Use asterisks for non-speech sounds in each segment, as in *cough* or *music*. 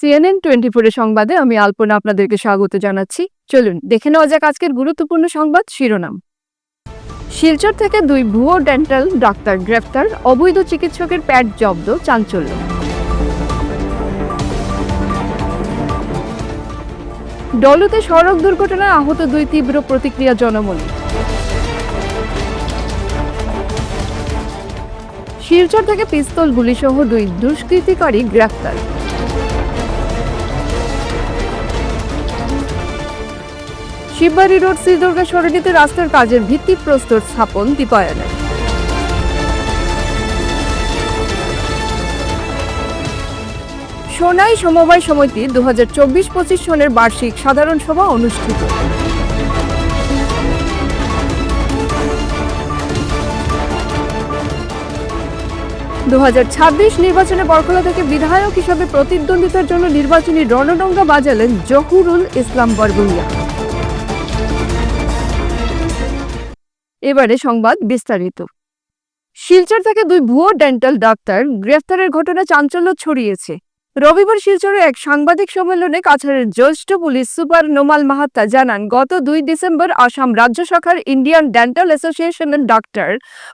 CNN twenty ফোরের সংবাদে আমি আলপনা আপনাদেরকে স্বাগত জানাচ্ছি। চলুন, দেখে নেওয়া যাক আজকের গুরুত্বপূর্ণ সংবাদ শিরোনাম। শিলচর থেকে দুই ভুয়ো ডেন্টাল ডাক্তার গ্রেফতার, অবৈধ চিকিৎসকের প্যাড জব্দ, চাঞ্চল্য। ডলুতে সড়ক দুর্ঘটনায় আহত দুই তীব্র প্রতিক্রিয়া জনমনে। শিলচর থেকে পিস্তল গুলিসহ দুই দুষ্কৃতিকারী গ্রেফতার। শিববাড়ি রোড শ্রীদুর্গা সরণিতে রাস্তার কাজের ভিত্তি প্রস্তর স্থাপন দীপায়নে। সোনাই সমবায় সমিতি দু হাজার চব্বিশ পঁচিশ সনের বার্ষিক সাধারণ সভা অনুষ্ঠিত। দু হাজার ছাব্বিশ নির্বাচনে বরখলা থেকে বিধায়ক হিসাবে প্রতিদ্বন্দ্বিতার জন্য নির্বাচনী রণডঙ্গা বাজালেন জহুরুল ইসলাম বরগুনিয়া এবারে সংবাদ বিস্তারিত। শিলচর থেকে দুই ভুয়ো ডেন্টাল ডাক্তার গ্রেফতারের ঘটনা চাঞ্চল্য ছড়িয়েছে। রবিবার শিলচরে এক সাংবাদিক সম্মেলনে কাছাড়ের জ্যেষ্ঠ পুলিশ সুপার নোমাল মাহাত্তা জানান, গত দুই ডিসেম্বর আসাম রাজ্য শাখার ইন্ডিয়ান ডেন্টাল অ্যাসোসিয়েশনের ডাক্তার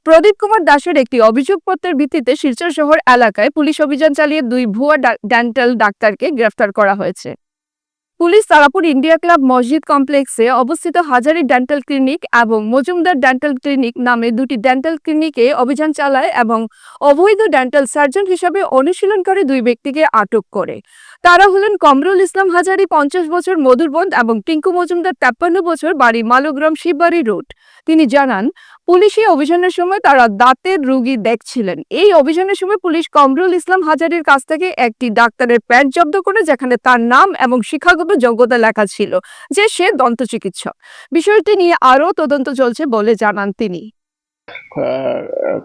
প্রদীপ কুমার দাসের একটি অভিযোগপত্রের ভিত্তিতে শিলচর শহর এলাকায় পুলিশ অভিযান চালিয়ে দুই ভুয়া ডেন্টাল ডাক্তারকে গ্রেফতার করা হয়েছে। পুলিশ তারাপুর ইন্ডিয়া ক্লাব মসজিদ কমপ্লেক্সে অবস্থিত হাজারি ডেন্টাল ক্লিনিক এবং মজুমদার ডেন্টাল ক্লিনিক নামে দুটি ডেন্টাল ক্লিনিকে অভিযান চালায় এবং অবৈধ ডেন্টাল সার্জন হিসাবে অনুশীলনকারী দুই ব্যক্তিকে আটক করে। তারা হলেন কমরুল ইসলাম হাজারি, পঞ্চাশ বছর মধুরবন্দ এবং টিঙ্কু মজুমদার তেপ্পান্ন বছর, বাড়ি মালোগ্রাম শিববাড়ি রোড। তিনি জানান পুলিশি অভিযানের সময় তারা দাঁতের রুগী দেখছিলেন। এই অভিযানের সময় পুলিশ কমরুল ইসলাম হাজারির কাছ থেকে একটি ডাক্তারের প্যাড জব্দ করে, যেখানে তার নাম এবং শিক্ষাগত যোগ্যতা লেখা ছিল যে সে দন্ত চিকিৎসক। বিষয়টি নিয়ে আরও তদন্ত চলছে বলে জানান তিনি।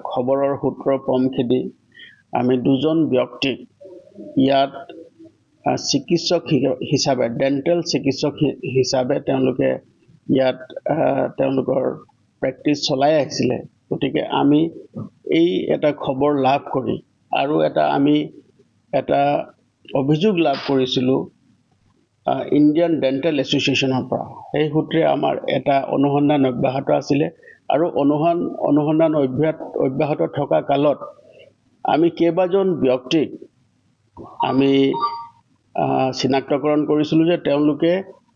খবৰৰ সূত্ৰ পম খেদি আমি দুজন ব্যক্তিক ইয়াত চিকিৎসক হি- হিচাপে ডেণ্টেল চিকিৎসক হি- হিচাপে তেওঁলোকে ইয়াত তেওঁলোকৰ প্ৰেক্টিচ চলাই আহিছিলে। গতিকে আমি এই এটা খবৰ লাভ কৰি আৰু এটা আমি এটা অভিযোগ লাভ কৰিছিলোঁ ইণ্ডিয়ান ডেণ্টেল এছ'চিয়েশ্যনৰ পৰা। সেই সূত্ৰে আমাৰ এটা অনুসন্ধান অব্যাহত আছিলে আৰু অনুসন্ধান অনুসন্ধান অব্যাহত অব্যাহত থকা কালত আমি কেইবাজন ব্যক্তিক আমি চিনাক্তকৰণ কৰিছিলোঁ যে তেওঁলোকে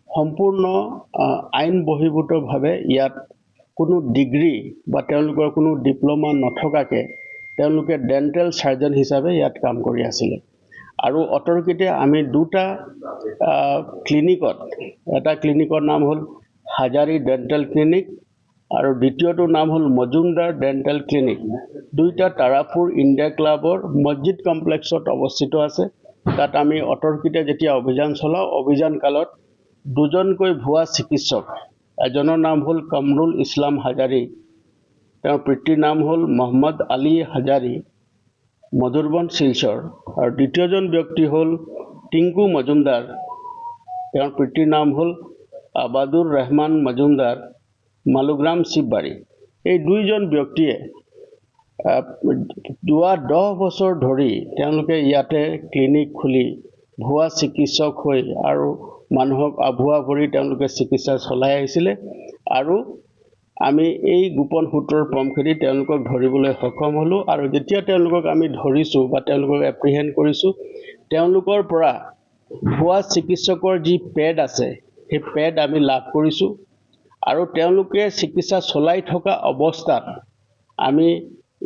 সম্পূৰ্ণ আইন বহিৰ্ভূতভাৱে ইয়াত কোনো ডিগ্ৰী বা তেওঁলোকৰ কোনো ডিপ্ল'মা নথকাকৈ তেওঁলোকে ডেণ্টেল চাৰ্জন হিচাপে ইয়াত কাম কৰি আছিলে। আৰু অতৰ্কিতে আমি দুটা ক্লিনিকত এটা ক্লিনিকৰ নাম হ'ল হাজাৰী ডেণ্টেল ক্লিনিক আৰু দ্বিতীয়টোৰ নাম হ'ল মজুমদাৰ ডেণ্টেল ক্লিনিক। দুইটা তাৰাপুৰ ইণ্ডিয়া ক্লাবৰ মছজিদ কমপ্লেক্সত অৱস্থিত আছে। তাত আমি অতৰ্কিতে যেতিয়া অভিযান চলাওঁ অভিযান কালত দুজনকৈ ভুৱা চিকিৎসক এজনৰ নাম হ'ল কমৰুল ইছলাম হাজাৰী। তেওঁৰ পিতৃৰ নাম হ'ল মহম্মদ আলী হাজাৰী মধুৰবন শিলচৰ। আৰু দ্বিতীয়জন ব্যক্তি হ'ল টিংকু মজুমদাৰ। তেওঁৰ পিতৃৰ নাম হ'ল আবাদুৰ ৰহমান মজুমদাৰ মালুগ্ৰাম শিৱবাৰী এই দুইজন ব্যক্তিয়ে যোৱা দহ বছৰ ধৰি তেওঁলোকে ইয়াতে ক্লিনিক খুলি ভুৱা চিকিৎসক হৈ আৰু মানুহক আভুৱা ভৰি তেওঁলোকে চিকিৎসা চলাই আহিছিলে। আৰু আমি এই গোপন সূত্ৰৰ পম খেদি তেওঁলোকক ধৰিবলৈ সক্ষম হ'লোঁ আৰু যেতিয়া তেওঁলোকক আমি ধৰিছোঁ বা তেওঁলোকক এপ্ৰিহেণ্ড কৰিছোঁ তেওঁলোকৰ পৰা ভুৱা চিকিৎসকৰ যি পেড আছে সেই পেড আমি লাভ কৰিছোঁ। আৰু তেওঁলোকে চিকিৎসা চলাই থকা অৱস্থাত আমি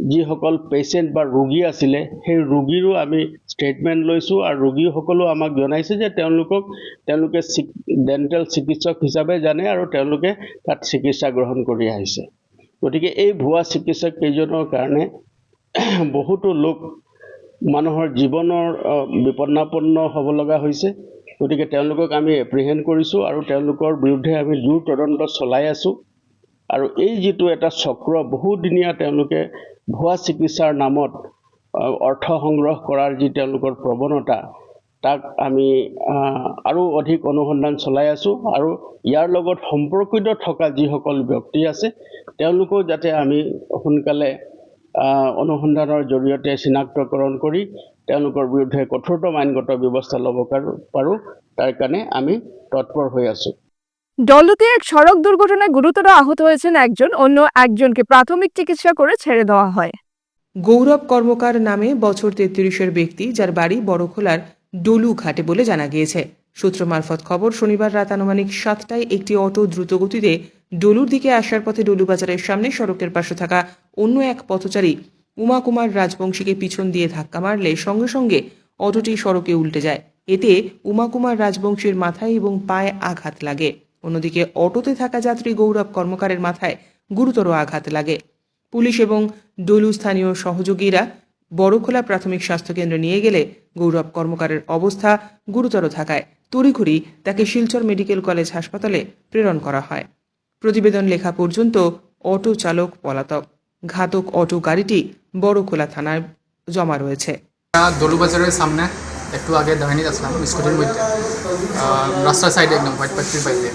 যিসকল পেচেণ্ট বা ৰোগী আছিলে সেই ৰোগীৰো আমি ষ্টেটমেণ্ট লৈছোঁ আৰু ৰোগীসকলেও আমাক জনাইছে যে তেওঁলোকক তেওঁলোকে ডেণ্টেল চিকিৎসক হিচাপে জানে আৰু তেওঁলোকে তাত চিকিৎসা গ্ৰহণ কৰি আহিছে। গতিকে এই ভুৱা চিকিৎসক কেইজনৰ কাৰণে *clears throat* বহুতো লোক মানুহৰ জীৱনৰ বিপন্নাপন্ন হ'ব লগা হৈছে। গতিকে তেওঁলোকক আমি এপ্ৰিহেণ্ড কৰিছোঁ আৰু তেওঁলোকৰ বিৰুদ্ধে আমি জোৰ তদন্ত চলাই আছোঁ। আৰু এই যিটো এটা চক্ৰ বহুদিনীয়া তেওঁলোকে ভুৱা চিকিৎসাৰ নামত অৰ্থ সংগ্ৰহ কৰাৰ যি তেওঁলোকৰ প্ৰৱণতা তাক আমি আৰু অধিক অনুসন্ধান চলাই আছোঁ আৰু ইয়াৰ লগত সম্পৰ্কিত থকা যিসকল ব্যক্তি আছে তেওঁলোকেও যাতে আমি সোনকালে অনুসন্ধানৰ জৰিয়তে চিনাক্তকৰণ কৰি তেওঁলোকৰ বিৰুদ্ধে কঠোৰতম আইনগত ব্যৱস্থা ল'ব পাৰোঁ পাৰোঁ তাৰ কাৰণে আমি তৎপৰ হৈ আছোঁ। ডলুতে এক সড়ক দুর্ঘটনায় গুরুতর আহত হয়েছেন একজন, অন্য একজনকে প্রাথমিক চিকিৎসা করে ছেড়ে দেওয়া হয়। গৌরব কর্মকার নামে বছর তেত্রিশের ব্যক্তি, যার বাড়ি বড়খোলার ডলু ঘাটে বলে জানা গিয়েছে। সূত্র মারফত খবর, শনিবার রাত আনুমানিক সাতটায় একটি অটো দ্রুতগতিতে ডলুর দিকে আসার পথে ডলু বাজারের সামনে সড়কের পাশে থাকা অন্য এক পথচারী উমা কুমার রাজবংশীকে পিছন দিয়ে ধাক্কা মারলে সঙ্গে সঙ্গে অটোটি সড়কে উল্টে যায়। এতে উমা কুমার রাজবংশীর মাথায় এবং পায়ে আঘাত লাগে। অন্যদিকে অটোতে থাকা যাত্রী গৌরব কর্মকারের মাথায় গুরুতর আঘাত লাগে। পুলিশ এবং ডলু স্থানীয় সহযোগীরা বড়খোলা প্রাথমিক স্বাস্থ্যকেন্দ্রে নিয়ে গেলে গৌরব কর্মকারের অবস্থা গুরুতর থাকায় তড়িঘড়ি তাকে শিলচর মেডিকেল কলেজ হাসপাতালে প্রেরণ করা হয়। প্রতিবেদন লেখা পর্যন্ত অটো চালক পলাতক। ঘাতক অটো গাড়িটি বড়খোলা থানায় জমা রয়েছে। আমরা দলু বাজারের সামনে একটু আগে দাঁড়িয়ে আসলাম স্কুটির মধ্যে। রাস্তার সাইডে একদম হোয়াইট পাত্রির বাইরে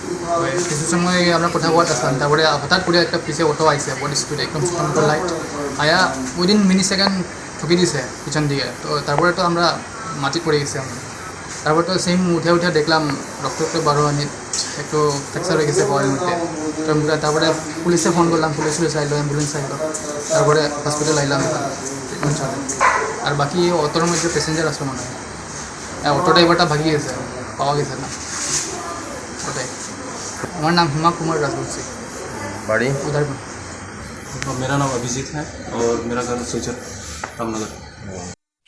তো কিছু সময় আমরা কথা বলতে আসলাম, তারপরে হঠাৎ করে একটা পিছে অটো আইসে বডি স্পিড একদম ছোটো লাইট আয়া উইদিন মিনি সেকেন্ড ঠুকি দিছে পিছন দিকে। তো তারপরে তো আমরা মাটি পড়ে গেছি আমরা। তারপর তো সেম উঠে উঠে দেখলাম রক্ত রক্ত বারো একটু ফ্র্যাকচার হয়ে গেছে বয়ের মধ্যে। তো তারপরে পুলিশে ফোন করলাম পুলিশ পুলিশ আইলো অ্যাম্বুলেন্স আইলো তারপরে হসপিটাল আইলাম আর বাকি অটোর মধ্যে প্যাসেঞ্জার আসলো মনে হয়। হ্যাঁ অটোটাই এবারটা ভাগিয়েছে পাওয়া গেছে না। ওটাই। আমার নাম হিমা কুমার রাজবংশী। বাড়ি? উদার মেরা নাম অভিজিৎ হ্যাঁ মেরা ঘর শিলচর রামনগর।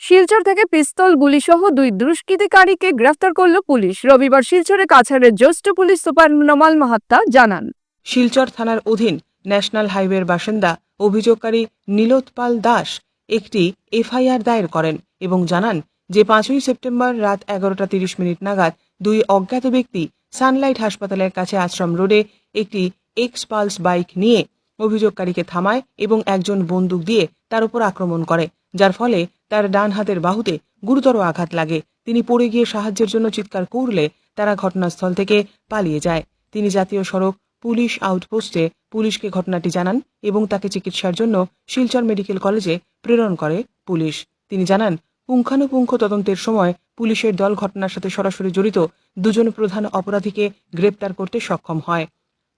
শিলচর থেকে পিস্তল গুলিসহ দুই দুষ্কৃতিকারীকে গ্রেফতার করল পুলিশ। রবিবার শিলচরে কাছাড়ের জ্যেষ্ঠ পুলিশ সুপার নমাল মাহাত্তা জানান। শিলচর থানার অধীন ন্যাশনাল হাইওয়ের বাসিন্দা অভিযোগকারী নীলোৎপাল দাস একটি এফআইআর দায়ের করেন এবং জানান যে পাঁচই সেপ্টেম্বর রাত এগারোটা তিরিশ মিনিট নাগাদ দুই অজ্ঞাত ব্যক্তি সানলাইট হাসপাতালের কাছে আশ্রম রোডে একটি এক্স পালস বাইক নিয়ে অভিযোগকারীকে থামায় এবং একজন বন্দুক দিয়ে তার উপর আক্রমণ করে, যার ফলে তার ডান হাতের বাহুতে গুরুতর আঘাত লাগে। তিনি পড়ে গিয়ে সাহায্যের জন্য চিৎকার করলে তারা ঘটনাস্থল থেকে পালিয়ে যায়। তিনি জাতীয় সড়ক পুলিশ আউটপোস্টে পুলিশকে ঘটনাটি জানান এবং তাকে চিকিৎসার জন্য শিলচর মেডিকেল কলেজে প্রেরণ করে পুলিশ। তিনি জানান পুঙ্খানুপুঙ্খ তদন্তের সময় পুলিশের দল ঘটনার সাথে সরাসরি জড়িত দুজন প্রধান অপরাধীকে গ্রেপ্তার করতে সক্ষম হয়।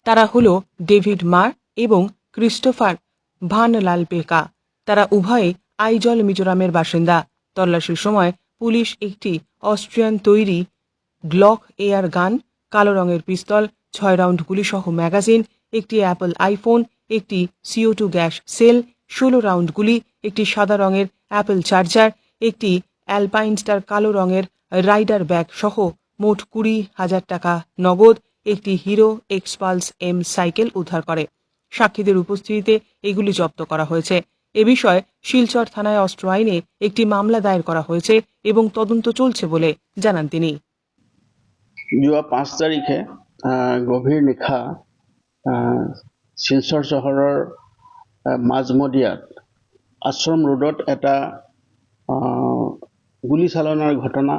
তারা হল ডেভিড মার এবং ক্রিস্টোফার ভান লাল পেকা তারা উভয়ে আইজল, মিজোরামের বাসিন্দা। তল্লাশির সময় পুলিশ একটি অস্ট্রিয়ান তৈরি গ্লক এয়ার গান, কালো রঙের পিস্তল, ছয় রাউন্ড গুলিসহ ম্যাগাজিন, একটি অ্যাপল আইফোন, একটি সিও টু গ্যাস সেল, ষোলো রাউন্ড গুলি, একটি সাদা রঙের অ্যাপল চার্জার একটি অ্যালপাইন স্টার কালো রঙের রাইডার ব্যাগ সহ মোট কুড়ি হাজার টাকা নগদ একটি হিরো এক্সপালস এম সাইকেল উদ্ধার করে। সাক্ষীদের উপস্থিতিতে এগুলি জব্দ করা হয়েছে। এ বিষয়ে শিলচর থানায় অস্ত্র আইনে একটি মামলা দায়ের করা হয়েছে এবং তদন্ত চলছে বলে জানান তিনি। যোৱা পাঁচ তাৰিখে আহ, গভীৰ নিশা আহ, শিলচৰ চহৰৰ আহ, মাজমজিয়াত আশ্ৰম ৰোডত এটা গুলীচালনাৰ ঘটনা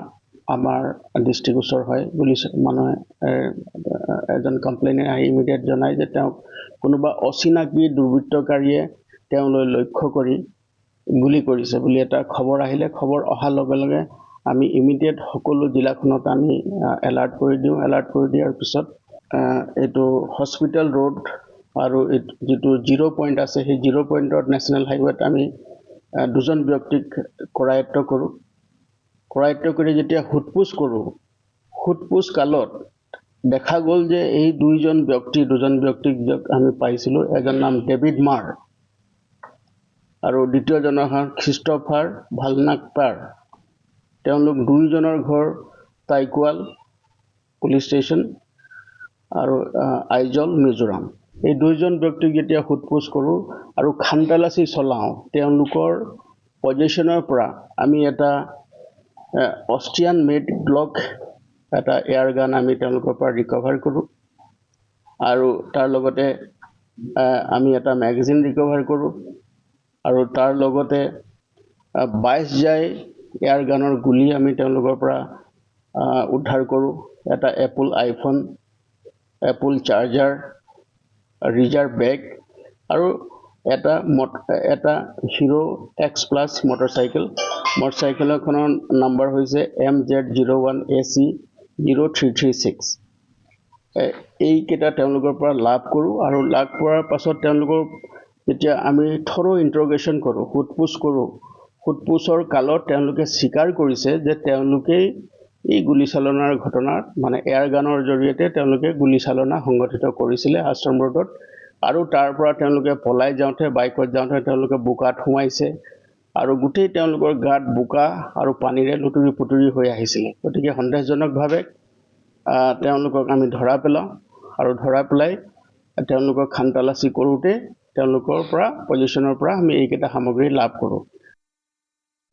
আমাৰ দৃষ্টিগোচৰ হয়। গুলী মানুহে এজন কমপ্লেইনে আহি ইমিডিয়েট জনায় যে তেওঁক কোনোবা অচিনাকি দুৰ্বৃত্তকাৰীয়ে তেওঁলৈ লক্ষ্য কৰি গুলি কৰিছে বুলি এটা খবৰ আহিলে। খবৰ অহাৰ লগে লগে আমি ইমিডিয়েট সকলো জিলাখনত আমি এলাৰ্ট কৰি দিওঁ। এলাৰ্ট কৰি দিয়াৰ পিছত এইটো হস্পিটেল ৰোড আৰু যিটো জিৰ' পইণ্ট আছে সেই জিৰ' পইণ্টত নেশ্যনেল হাইৱেত আমি দুজন ব্যক্তিক কৰায়ত্ব কৰোঁ। কৰায়ত্ব কৰি যেতিয়া সোধপোছ কৰোঁ সোধপোছ কালত দেখা গ'ল যে এই দুইজন ব্যক্তি দুজন ব্যক্তিক আমি পাইছিলোঁ এজন নাম ডেভিড মাৰ আৰু দ্বিতীয়জনৰ হ'ল খ্ৰীষ্টফাৰ ভালনাকপাৰ তেওঁলোক দুয়োজনৰ ঘৰ টাইকুৱাল পুলিচ ষ্টেচন আৰু আইজল মিজোৰাম। এই দুইজন ব্যক্তিক যেতিয়া সোধপোছ কৰোঁ আৰু খানতালাচি চলাওঁ তেওঁলোকৰ পজিশ্যনৰ পৰা আমি এটা অষ্ট্ৰিয়ান মেড গ্লক এটা এয়াৰ গান আমি তেওঁলোকৰ পৰা ৰিকভাৰ কৰোঁ আৰু তাৰ লগতে আমি এটা মেগাজিন ৰিকভাৰ কৰোঁ আৰু তাৰ লগতে বাইছ জাই এয়াৰ গানৰ গুলি আমি তেওঁলোকৰ পৰা উদ্ধাৰ কৰোঁ। এটা Apple iPhone Apple charger reserve bag আৰু এটা মট এটা হিৰো এক্স প্লাছ মটৰচাইকেল মটৰচাইকেলখনৰ নাম্বাৰ হৈছে M Z zero' one A C zero' three three six এইকেইটা তেওঁলোকৰ পৰা লাভ কৰোঁ আৰু লাভ কৰাৰ পাছত তেওঁলোকক যেতিয়া আমি থৰ' ইণ্টাৰগেশ্যন কৰোঁ সোধ পোছ কৰোঁ সোধ পোছৰ কালত তেওঁলোকে স্বীকাৰ কৰিছে যে তেওঁলোকেই এই গুলীচালনাৰ ঘটনাত মানে এয়াৰ গানৰ জৰিয়তে তেওঁলোকে গুলীচালনা সংগঠিত কৰিছিলে আশ্ৰম ৰোডত আৰু তাৰ পৰা তেওঁলোকে পলাই যাওঁতে বাইকত যাওঁতে তেওঁলোকে বোকাত সোমাইছে আৰু গোটেই তেওঁলোকৰ গাত বোকা আৰু পানীৰে লুতুৰি পুতুৰি হৈ আহিছিলে। গতিকে সন্দেহজনকভাৱে তেওঁলোকক আমি ধৰা পেলাওঁ আৰু ধৰা পেলাই তেওঁলোকক খান তালাচী কৰোঁতে তেওঁলোকৰ পৰা পজিশ্যনৰ পৰা আমি এইকেইটা সামগ্ৰী লাভ কৰোঁ।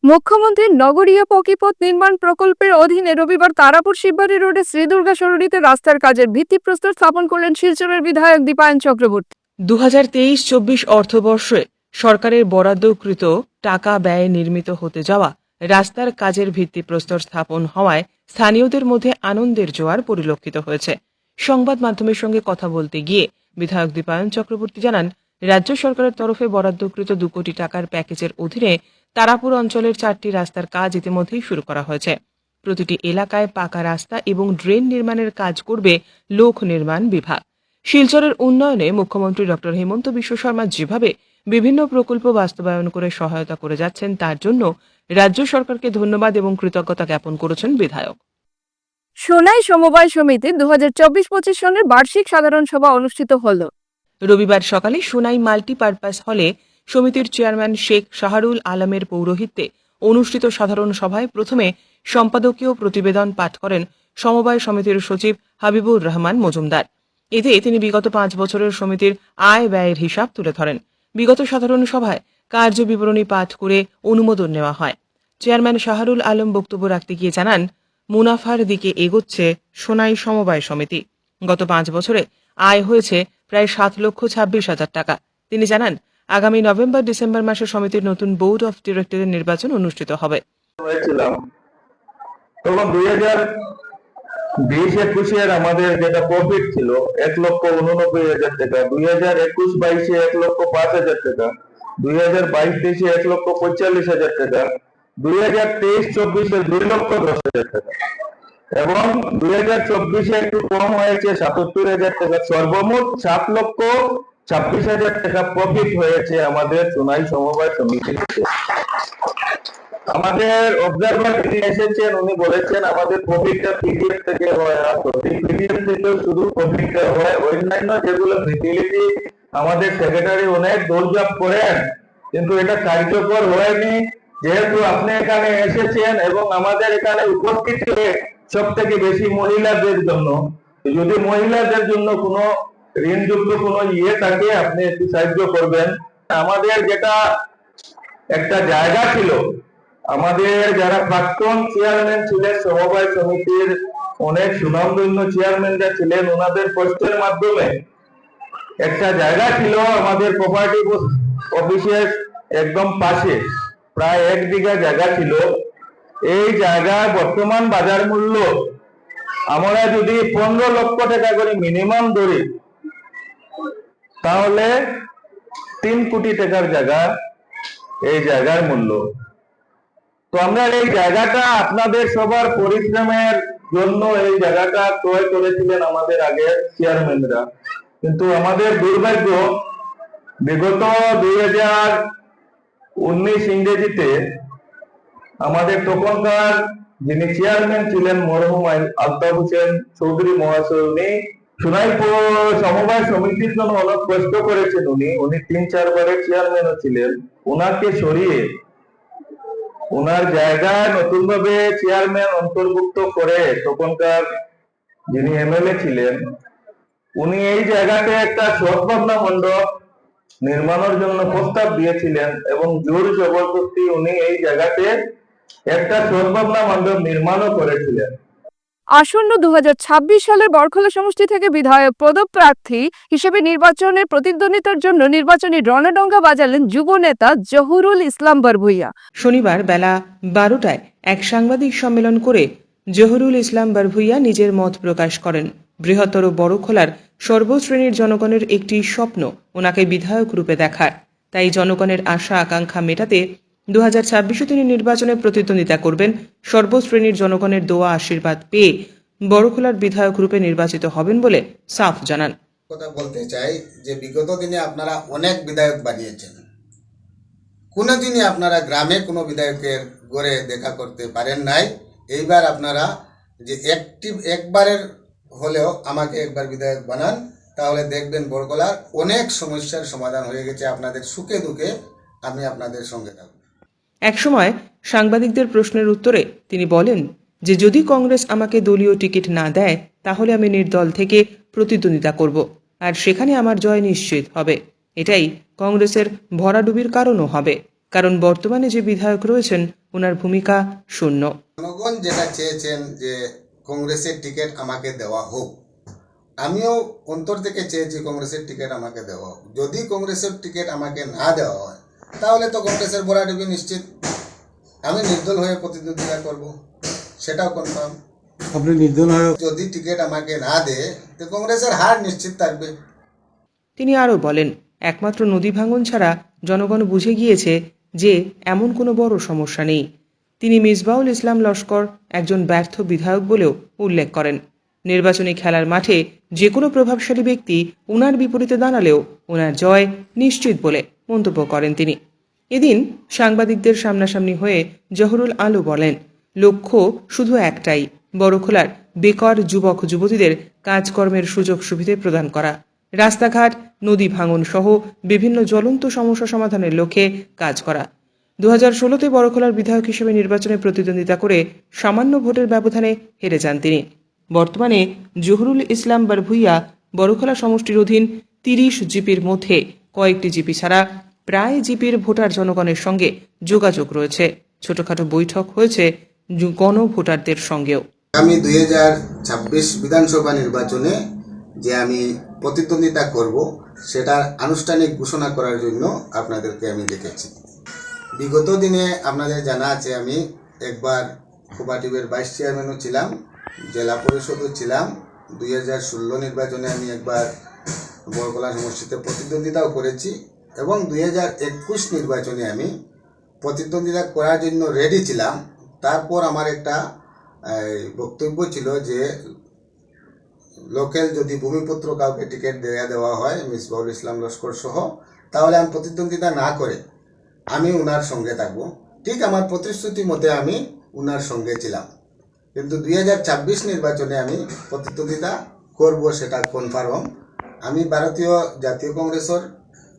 মুখ্যমন্ত্রীর নগরীয় পকিপথ নির্মাণ প্রকল্পের অধীনে রবিবার তারাপুর শিববাড়ি রোডে শ্রীদুর্গা সরণিতে রাস্তার কাজের ভিত্তিপ্রস্তর স্থাপন করলেন শিলচরের বিধায়ক দীপায়ন চক্রবর্তী। দু হাজার তেইশ চব্বিশ অর্থবর্ষে সরকারের বরাদ্দকৃত টাকা ব্যয়ে নির্মিত হতে যাওয়া রাস্তার কাজের ভিত্তিপ্রস্তর স্থাপন হওয়ায় স্থানীয়দের মধ্যে আনন্দের জোয়ার পরিলক্ষিত হয়েছে। সংবাদ মাধ্যমের সঙ্গে কথা বলতে গিয়ে বিধায়ক দীপায়ন চক্রবর্তী জানান, রাজ্য সরকারের তরফে বরাদ্দকৃত দু কোটি টাকার প্যাকেজের অধীনে তারাপুর অঞ্চলের চারটি রাস্তার কাজ ইতিমধ্যেই শুরু করা হয়েছে। প্রতিটি এলাকায় পাকা রাস্তা এবং ড্রেন নির্মাণের কাজ করবে লোক নির্মাণ বিভাগ। শিলচরের উন্নয়নে মুখ্যমন্ত্রী ডক্টর হেমন্ত বিশ্ব শর্মা যেভাবে বিভিন্ন প্রকল্প বাস্তবায়ন করে সহায়তা করে যাচ্ছেন তার জন্য রাজ্য সরকারকে ধন্যবাদ এবং কৃতজ্ঞতা জ্ঞাপন করেছেন বিধায়ক। সোনাই সমবায় সমিতি দু হাজার চব্বিশ পঁচিশ সনের বার্ষিক সাধারণ সভা অনুষ্ঠিত হল। রবিবার সকালে সোনাই মাল্টিপারপাস হলে সমিতির চেয়ারম্যান শেখ শাহরুল আলমের পৌরোহিত্যে অনুষ্ঠিত সাধারণ সভায় প্রথমে সম্পাদকীয় প্রতিবেদন পাঠ করেন সমবায় সমিতির সচিব হাবিবুর রহমান মজুমদার। এতে তিনি বিগত পাঁচ বছরের সমিতির আয় ব্যয়ের হিসাব তুলে ধরেন। বিগত সাধারণ সভায় কার্য বিবরণী পাঠ করে অনুমোদন নেওয়া হয়। চেয়ারম্যান শাহরুল আলম বক্তব্য রাখতে গিয়ে জানান, মুনাফার দিকে এগোচ্ছে সোনাই সমবায় সমিতি। গত পাঁচ বছরে আয় হয়েছে প্রায় সাত লক্ষ ছাব্বিশ হাজার টাকা। তিনি জানান আগামী নভেম্বর, ডিসেম্বর মাসে সমিতির নতুন বোর্ড অফ ডিরেক্টরের নির্বাচন অনুষ্ঠিত হবে। তখন দুই হাজার বিশ, একুশের আমাদের যেটা প্রফিট ছিল, এক লক্ষ উননব্বই হাজার টাকা। দুই হাজার একুশ বাইশে এক লক্ষ পাঁচ হাজার টাকা। দুই হাজার বাইশ তেইশে এক লক্ষ পঁয়তাল্লিশ হাজার টাকা। দুই হাজার তেইশ চব্বিশে দুই লক্ষ দশ হাজার টাকা। এবং দুই হাজার চব্বিশে একটু কম হয়েছে, সাতাত্তর হাজার টাকা। সর্বমোট সাত লক্ষ ছাব্বিশ হাজার টাকা প্রফিট হয়েছে আমাদের সোনাই সমবায় সমিতিতে আমাদের অবজারভার যিনি এসেছেন, উনি বলেছেন, আমাদের প্রফিটটা পিডিএফ থেকে হয় না। সঠিক পিডিএফ থেকেও শুধু প্রফিটটা হয়। অন্যান্য যেগুলো ফেসিলিটি আমাদের সেক্রেটারি অনেক দৌড়ঝাঁপ করেন, কিন্তু এটা কার্যকর হয়নি। যেহেতু আপনি এখানে এসেছেন এবং আমাদের এখানে উপস্থিত সব থেকে বেশি মহিলাদের জন্য, যদি মহিলাদের জন্য কোনো ঋণযুক্ত কোনো ইয়ে থাকে, আপনি একটু সাহায্য করবেন। আমাদের যেটা একটা জায়গা ছিল, আমাদের যারা প্রাক্তন চেয়ারম্যান ছিলেন, সমবায় সমিতির অনেক সুনামধন্য চেয়ারম্যানরা ছিলেন, ওনাদের কষ্টের মাধ্যমে একটা জায়গা ছিল আমাদের প্রপার্টি অফিসের একদম পাশে, প্রায় এক বিঘা জায়গা ছিল। এই জায়গার বর্তমান বাজার মূল্য আমরা যদি পনেরো লক্ষ টাকা করে মিনিমাম ধরি তাহলে তিন কোটি টাকার জায়গা, এই জায়গার মূল্য। তো আমরা এই জায়গাটা আপনাদের সবার পরিশ্রমের জন্য এই জায়গাটা ক্রয় করেছিলেন আমাদের আগের চেয়ারম্যানরা কিন্তু আমাদের দুর্ভাগ্য, বিগত দুই হাজার উনিশ ইংরেজিতে আমাদের তখনকার যিনি চেয়ারম্যান ছিলেন মরহুম আলতাফ হোসেন চৌধুরী মহাশয়, উনি সোনাইপুর সমবায় সমিতির জন্য অনেক কষ্ট করেছেন উনি। উনি তিন চারবারের চেয়ারম্যানও ছিলেন। ওনাকে সরিয়ে ওনার জায়গায় নতুন ভাবে চেয়ারম্যান অন্তর্ভুক্ত করে তখনকার যিনি এমএলএ ছিলেন, উনি এই জায়গাতে একটা সদ্ভাবনা মণ্ডপ নির্মাণের জন্য প্রস্তাব দিয়েছিলেন এবং জোর জবরদস্তি উনি এই জায়গাতে একটা সদ্ভাবনা মণ্ডপ নির্মাণও করেছিলেন। আসন্ন দুহাজার ছাব্বিশ সালের বরখলা সমষ্টি থেকে বিধায়ক পদপ্রার্থী হিসেবে নির্বাচনের প্রতিদ্বন্দ্বিতার জন্য নির্বাচনী রণডঙ্কা বাজালেন যুব নেতা জহুরুল ইসলাম বরভুইয়া। শনিবার বেলা বারোটায় এক সাংবাদিক সম্মেলন করে জহুরুল ইসলাম বারভুইয়া নিজের মত প্রকাশ করেন। বৃহত্তর বড়খোলার সর্বশ্রেণীর জনগণের একটি স্বপ্ন ওনাকে বিধায়ক রূপে দেখার। তাই জনগণের আশা আকাঙ্ক্ষা মেটাতে দু হাজার ছাব্বিশে তিনি নির্বাচনে প্রতিদ্বন্দ্বিতা করবেন। সর্বশ্রেণীর জনগণের দোয়া আশীর্বাদ পেয়ে বড়খোলার বিধায়ক রূপে নির্বাচিত হবেন বলে সাফ জানান। কথা বলতে চাই যে, বিগত দিনে আপনারা অনেক বিধায়ক বানিয়েছেন। কোনো দিনই আপনারা গ্রামে কোনো বিধায়কের গড়ে দেখা করতে পারেন নাই। এইবার আপনারা যে একটি, একবারের হলেও আমাকে একবার বিধায়ক বানান, তাহলে দেখবেন বরগলার অনেক সমস্যার সমাধান হয়ে গেছে। আপনাদের সুখে দুঃখে আমি আপনাদের সঙ্গে থাকব। একসময় সাংবাদিকদের প্রশ্নের উত্তরে তিনি বলেন যে যদি কংগ্রেস আমাকে দলীয় টিকিট না দেয়, তাহলে আমি নির্দল থেকে প্রতিদ্বন্দ্বিতা করব, আর সেখানে আমার জয় নিশ্চিত হবে। এটাই কংগ্রেসের ভরাডুবির কারণও হবে, কারণ বর্তমানে যে বিধায়ক রয়েছেন ওনার ভূমিকা শূন্য। জনগণ যেটা চেয়েছেন যে কংগ্রেসের টিকিট আমাকে দেওয়া হোক, আমিও অন্তর থেকে চেয়েছি কংগ্রেসের টিকিট আমাকে দেওয়া হোক। যদি কংগ্রেসের টিকিট আমাকে না দেওয়া হয় তাহলে তো কংগ্রেসের বরাডুবি নিশ্চিত। আমি নির্দল হয়ে প্রতিদ্বন্দ্বিতা করব সেটাও কনফার্ম আপনি নির্দল হয়ে যদি টিকিট আমাকে না দেয় তো কংগ্রেসের হার নিশ্চিত থাকবে। তিনি আরও বলেন একমাত্র নদী ভাঙন ছাড়া জনগণ বুঝে গিয়েছে যে এমন কোনো বড় সমস্যা নেই। তিনি মিসবাউল ইসলাম লস্কর একজন ব্যর্থ বিধায়ক বলেও উল্লেখ করেন। নির্বাচনী খেলার মাঠে যে কোনো প্রভাবশালী ব্যক্তি উনার বিপরীতে দাঁড়ালেও ওনার জয় নিশ্চিত বলে মন্তব্য করেন তিনি। এদিন সাংবাদিকদের সামনাসামনি হয়ে জহরুল আলু বলেন, লক্ষ্য শুধু একটাই বড়খোলার বেকার যুবক যুবতীদের কাজকর্মের সুযোগ সুবিধে প্রদান করা। রাস্তাঘাট, নদী ভাঙন সহ বিভিন্ন জ্বলন্ত সমস্যা সমাধানের লক্ষ্যে কাজ করা। দু হাজার ষোলোতে বড়খোলার বিধায়ক হিসেবে নির্বাচনে প্রতিদ্বন্দ্বিতা করে সামান্য ভোটের ব্যবধানে হেরে যান তিনি। বর্তমানে জহুরুল ইসলাম বারভুইয়া বড়খোলা সমষ্টির অধীন তিরিশ জিপির মধ্যে কয়েকটি জিপি ছাড়া প্রায় জিপির ভোটার জনগণের সঙ্গে যোগাযোগ রয়েছে। ছোটখাটো বৈঠক হয়েছে গণভোটারদের সঙ্গেও। আমি দুই হাজার ছাব্বিশ বিধানসভা নির্বাচনে যে আমি প্রতিদ্বন্দ্বিতা করব, সেটার আনুষ্ঠানিক ঘোষণা করার জন্য আপনাদেরকে আমি ডেকেছি বিগত দিনে আপনাদের জানা আছে আমি একবার কোপাটিভের ভাইস চেয়ারম্যানও ছিলাম। জেলা পরিষদও ছিলাম। দুই হাজার ষোলো নির্বাচনে আমি একবার বরকলা সমষ্টিতে প্রতিদ্বন্দ্বিতাও করেছি এবং দুই হাজার একুশ নির্বাচনে আমি প্রতিদ্বন্দ্বিতা করার জন্য রেডি ছিলাম। তারপর আমার একটা বক্তব্য ছিল যে লোকেল যদি ভূমিপুত্র কাউকে টিকিট দেওয়া দেওয়া হয় মিসবাউল ইসলাম লস্কর সহ, তাহলে আমি প্রতিদ্বন্দ্বিতা না করে আমি উনার সঙ্গে থাকব। ঠিক আমার প্রতিশ্রুতি মতে আমি উনার সঙ্গে ছিলাম। কিন্তু দুই হাজার ছাব্বিশ নির্বাচনে আমি প্রতিদ্বন্দ্বিতা করব সেটা কনফার্ম আমি ভারতীয় জাতীয় কংগ্রেসের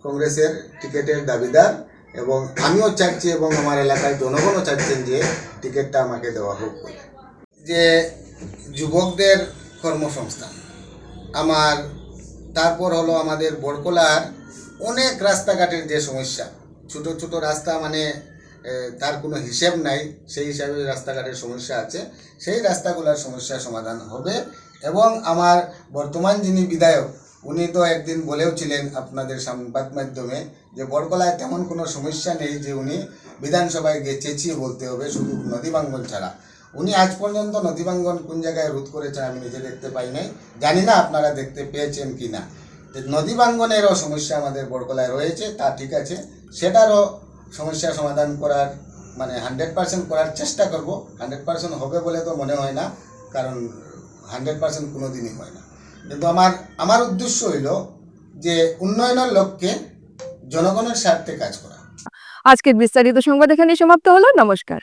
কংগ্রেসের টিকিটের দাবিদার এবং আমিও চাচ্ছি এবং আমার এলাকার জনগণও চাচ্ছেন যে টিকিটটা আমাকে দেওয়া হোক যে যুবকদের কর্মসংস্থান, আমার তারপর হলো আমাদের বড়কলার অনেক রাস্তাঘাটের যে সমস্যা, ছোট ছোট রাস্তা মানে তার কোনো হিসেব নাই। সেই হিসাবে রাস্তাঘাটের সমস্যা আছে। সেই রাস্তাগুলোর সমস্যার সমাধান হবে এবং আমার বর্তমান যিনি বিধায়ক, উনি তো একদিন বলেও ছিলেন আপনাদের সংবাদ মাধ্যমে যে বড়কলায় তেমন কোনো সমস্যা নেই যে, উনি বিধানসভায় গিয়ে চেঁচিয়ে বলতে হবে, শুধু নদী ভাঙ্গন ছাড়া। উনি আজ পর্যন্ত নদী ভাঙ্গন কোন জায়গায় রোধ করেছেন আমি নিজে দেখতে পাই নাই। জানি না আপনারা দেখতে পেয়েছেন কি না। নদী ভাঙ্গনেরও সমস্যা আমাদের বড়কলায় রয়েছে, তা ঠিক আছে। সেটারও সমস্যা সমাধান করার মানে হান্ড্রেড পার্সেন্ট করার চেষ্টা করব। হান্ড্রেড পার্সেন্ট হবে বলে তো মনে হয় না, কারণ হান্ড্রেড পার্সেন্ট কোনো দিনই হয় না। কিন্তু আমার আমার উদ্দেশ্য হইল যে উন্নয়নের লক্ষ্যে জনগণের স্বার্থে কাজ করা। আজকের বিস্তারিত সংবাদ এখানে সমাপ্ত হলো, নমস্কার।